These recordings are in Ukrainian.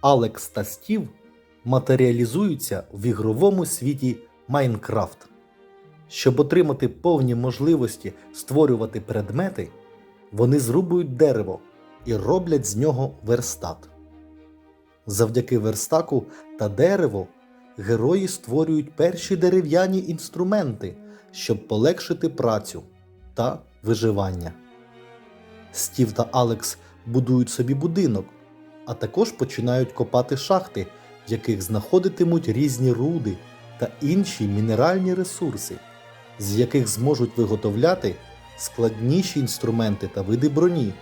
Алекс та Стів матеріалізуються в ігровому світі Майнкрафт. Щоб отримати повні можливості створювати предмети, вони зрубують дерево і роблять з нього верстат. Завдяки верстаку та дереву герої створюють перші дерев'яні інструменти, щоб полегшити працю та виживання. Стів та Алекс будують собі будинок, а також починають копати шахти, в яких знаходитимуть різні руди та інші мінеральні ресурси, з яких зможуть виготовляти складніші інструменти та види броні.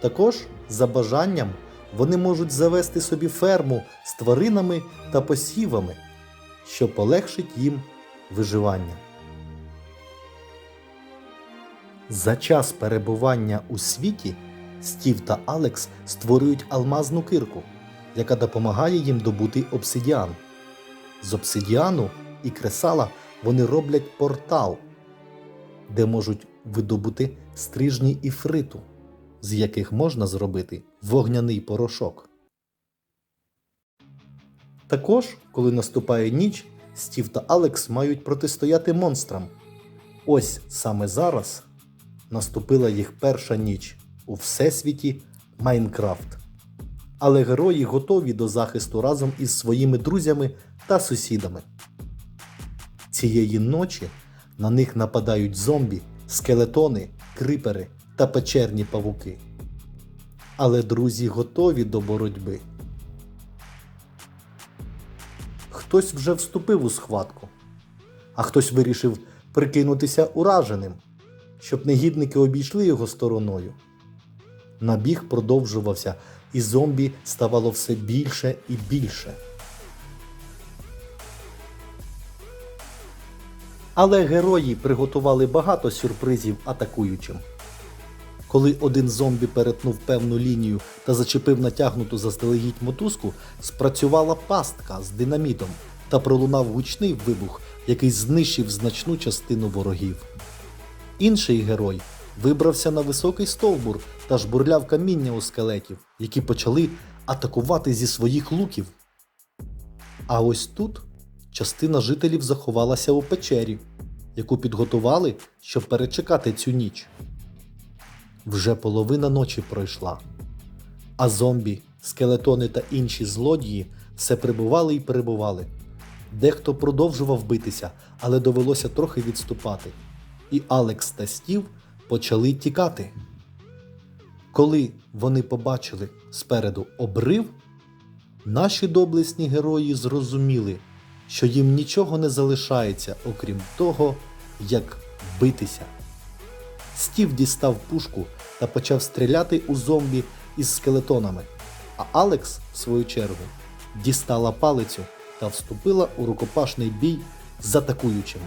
Також, за бажанням, вони можуть завести собі ферму з тваринами та посівами, що полегшить їм виживання. За час перебування у світі Стів та Алекс створюють алмазну кирку, яка допомагає їм добути обсидіан. З обсидіану і кресала вони роблять портал, де можуть видобути стрижні іфриту, з яких можна зробити вогняний порошок. Також, коли наступає ніч, Стів та Алекс мають протистояти монстрам. Ось саме зараз наступила їх перша ніч у всесвіті Майнкрафт. Але герої готові до захисту разом із своїми друзями та сусідами. Цієї ночі на них нападають зомбі, скелетони, крипери та печерні павуки. Але друзі готові до боротьби. Хтось вже вступив у схватку, а хтось вирішив прикинутися ураженим, щоб негідники обійшли його стороною. Набіг продовжувався, і зомбі ставало все більше і більше. Але герої приготували багато сюрпризів атакуючим. Коли один зомбі перетнув певну лінію та зачепив натягнуту заздалегідь мотузку, спрацювала пастка з динамітом та пролунав гучний вибух, який знищив значну частину ворогів. Інший герой вибрався на високий стовбур та жбурляв каміння у скелетів, які почали атакувати зі своїх луків. А ось тут частина жителів заховалася у печері, яку підготували, щоб перечекати цю ніч. Вже половина ночі пройшла, а зомбі, скелетони та інші злодії все прибували і перебували. Дехто продовжував битися, але довелося трохи відступати. І Алекс та Стів почали тікати. Коли вони побачили спереду обрив, наші доблесні герої зрозуміли, що їм нічого не залишається, окрім того, як битися. Стів дістав пушку та почав стріляти у зомбі із скелетонами, а Алекс, в свою чергу, дістала палицю та вступила у рукопашний бій з атакуючими.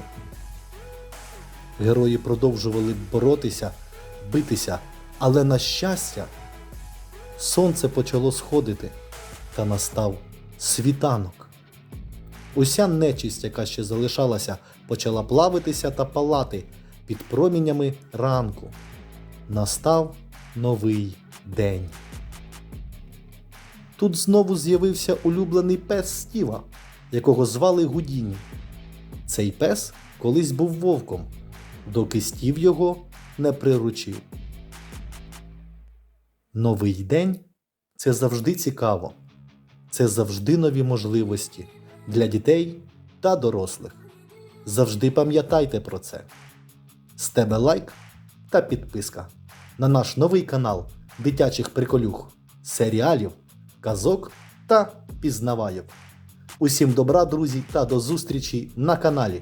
Герої продовжували боротися, битися, але на щастя, сонце почало сходити та настав світанок. Уся нечисть, яка ще залишалася, почала плавитися та палати під промінями ранку. Настав новий день. Тут знову з'явився улюблений пес Стіва, якого звали Гудіні. Цей пес колись був вовком, доки Стів його не приручив. Новий день це завжди цікаво. Це завжди нові можливості для дітей та дорослих. Завжди пам'ятайте про це. З тебе лайк та підписка на наш новий канал дитячих приколюх, серіалів, казок та пізнавайок. Усім добра, друзі, та до зустрічі на каналі.